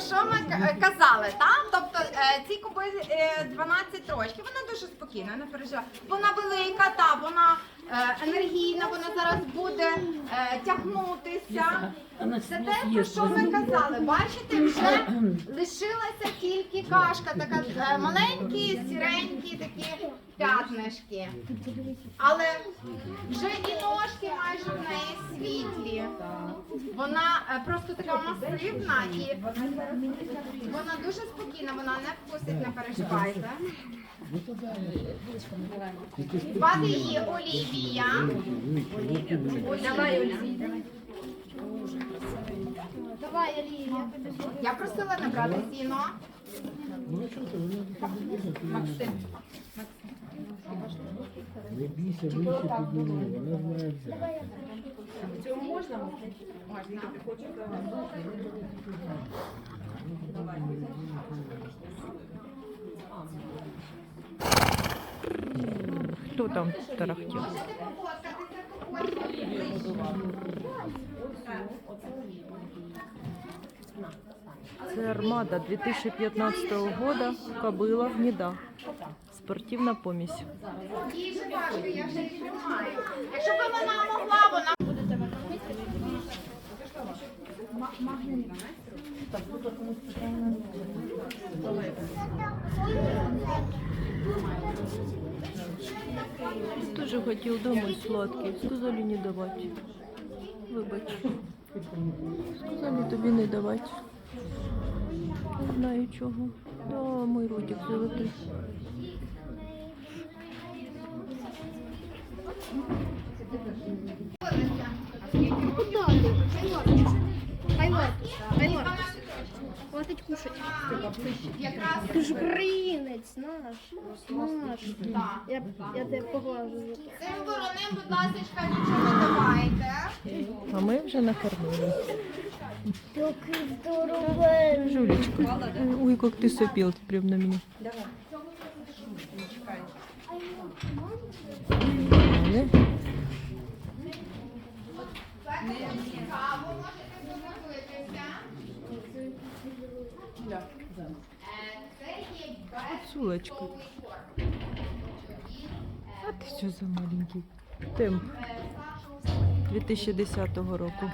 що ми к- казали, так? Тобто ці цій кобилі е, 12 років, вона дуже спокійна, не переживає. Вона велика, та вона е, енергійна, вона зараз буде е, тягнутися. Це те, про що ми казали. Бачите, вже лишилася тільки кашка, така е, маленькі, сіренькі такі п'ятнишки. Але вже і ножки майже в неї світлі. Вона е, просто така масивна і вона дуже спокійна, вона не вкусить, не переживайте. Звати її Олівія. Давай, Олівія. Давай, Алія. Я просила не брати сіно. Максим. Не бійся, вище підніми, вона знає взяти. Можна. Хто там тарахтів? Це армада 2015 года. Кобила гніда. Спортивна тримаю. Якщо б вона могла, вона Тоже хотів домой сладкий. Сказали не давати. Вибач. Сказали тобі не давати. Не знаю чого. Да, мой ротик золотий. Айлор. Хватить кушать. якраз Ти ж українець, наш. Наш. Так. Я, я тебе поглажу. Цим вороним, будь ласка, нічого не давайте. А ми вже накормили. Який здоровий. Жулечка. Ой, как ты сопел прям на меня. Давай. Цікаво, Е, Це є Сулочка. А ти що за маленький? Темп 2010 року.